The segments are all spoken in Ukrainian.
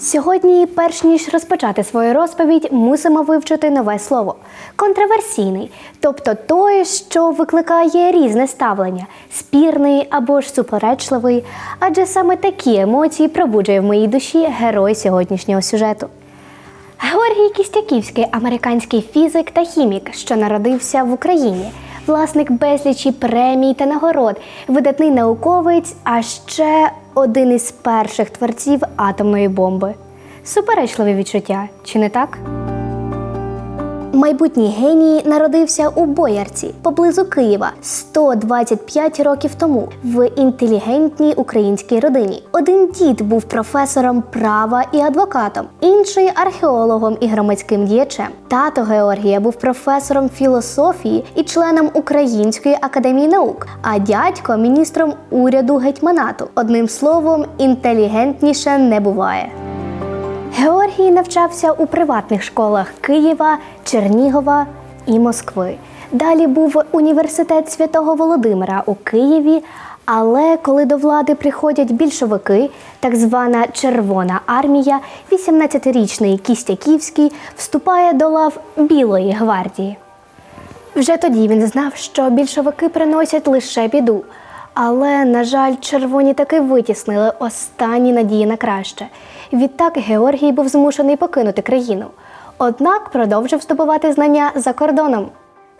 Сьогодні, перш ніж розпочати свою розповідь, мусимо вивчити нове слово контроверсійний, тобто той, що викликає різне ставлення, спірний або ж суперечливий, адже саме такі емоції пробуджує в моїй душі герой сьогоднішнього сюжету. Георгій Кістяківський, американський фізик та хімік, що народився в Україні, власник безлічі премій та нагород, видатний науковець, а ще один із перших творців атомної бомби. Суперечливе відчуття, чи не так? Майбутній геній народився у Боярці поблизу Києва 125 років тому в інтелігентній українській родині. Один дід був професором права і адвокатом, інший археологом і громадським діячем. Тато Георгія був професором філософії і членом Української академії наук, а дядько міністром уряду гетьманату. Одним словом, інтелігентніше не буває. Георгій навчався у приватних школах Києва, Чернігова і Москви. Далі був університет святого Володимира у Києві. Але коли до влади приходять більшовики, так звана Червона армія, 18-річний Кістяківський вступає до лав Білої гвардії. Вже тоді він знав, що більшовики приносять лише біду. Але, на жаль, червоні таки витіснили останні надії на краще. Відтак Георгій був змушений покинути країну. Однак продовжив здобувати знання за кордоном.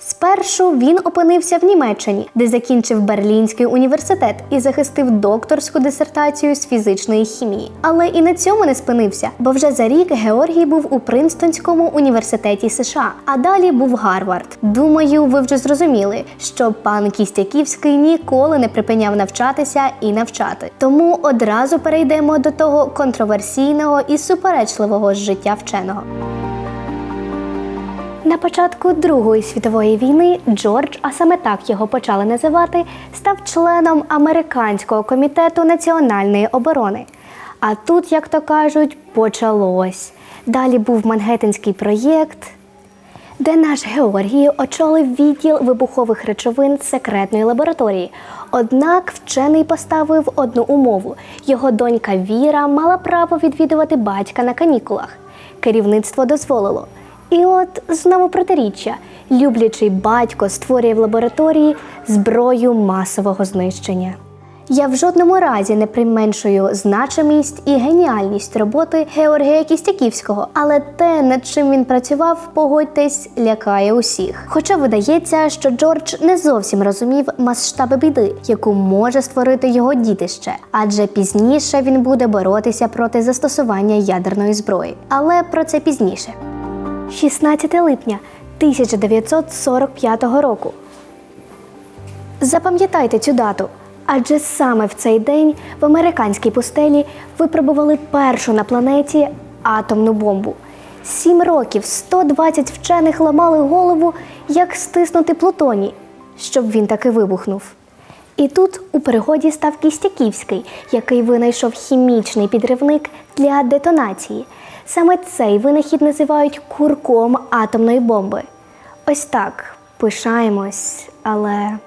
Спершу він опинився в Німеччині, де закінчив Берлінський університет і захистив докторську дисертацію з фізичної хімії. Але і на цьому не спинився, бо вже за рік Георгій був у Принстонському університеті США, а далі був Гарвард. Думаю, ви вже зрозуміли, що пан Кістяківський ніколи не припиняв навчатися і навчати. Тому одразу перейдемо до того контроверсійного і суперечливого життя вченого. На початку Другої світової війни Джордж, а саме так його почали називати, став членом американського комітету національної оборони. А тут, як то кажуть, почалось. Далі був Мангеттенський проєкт, де наш Георгій очолив відділ вибухових речовин секретної лабораторії. Однак вчений поставив одну умову: його донька Віра мала право відвідувати батька на канікулах. Керівництво дозволило. І от знову протиріччя. Люблячий батько створює в лабораторії зброю масового знищення. Я в жодному разі не применшую значимість і геніальність роботи Георгія Кістяківського, але те, над чим він працював, погодьтесь, лякає усіх. Хоча видається, що Джордж не зовсім розумів масштаби біди, яку може створити його дітище, адже пізніше він буде боротися проти застосування ядерної зброї. Але про це пізніше. 16 липня 1945 року. Запам'ятайте цю дату, адже саме в цей день в американській пустелі випробували першу на планеті атомну бомбу. Сім років 120 вчених ламали голову, як стиснути плутоній, щоб він таки вибухнув. І тут у пригоді став Кістяківський, який винайшов хімічний підривник для детонації. Саме цей винахід називають курком атомної бомби. Ось так пишаємось, але.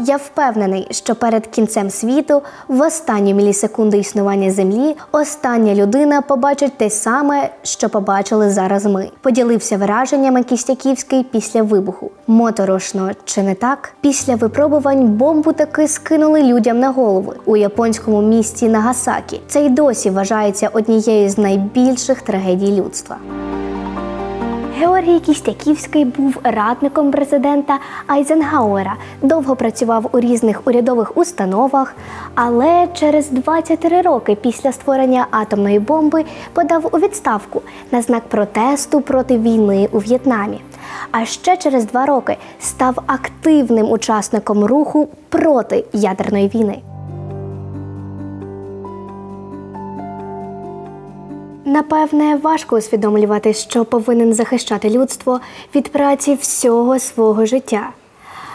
Я впевнений, що перед кінцем світу, в останню мілісекунду існування Землі, остання людина побачить те саме, що побачили зараз ми. Поділився враженнями Кістяківський після вибуху. Моторошно, чи не так? Після випробувань бомбу таки скинули людям на голови у японському місті Нагасакі. Це й досі вважається однією з найбільших трагедій людства. Георгій Кістяківський був радником президента Айзенгауера, довго працював у різних урядових установах, але через 23 роки після створення атомної бомби подав у відставку на знак протесту проти війни у В'єтнамі. А ще через два роки став активним учасником руху проти ядерної війни. Напевне, важко усвідомлювати, що повинен захищати людство від праці всього свого життя.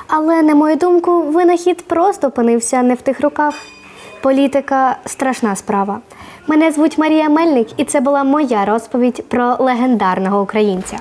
Але, на мою думку, винахід просто опинився не в тих руках. Політика страшна справа. Мене звуть Марія Мельник, і це була моя розповідь про легендарного українця.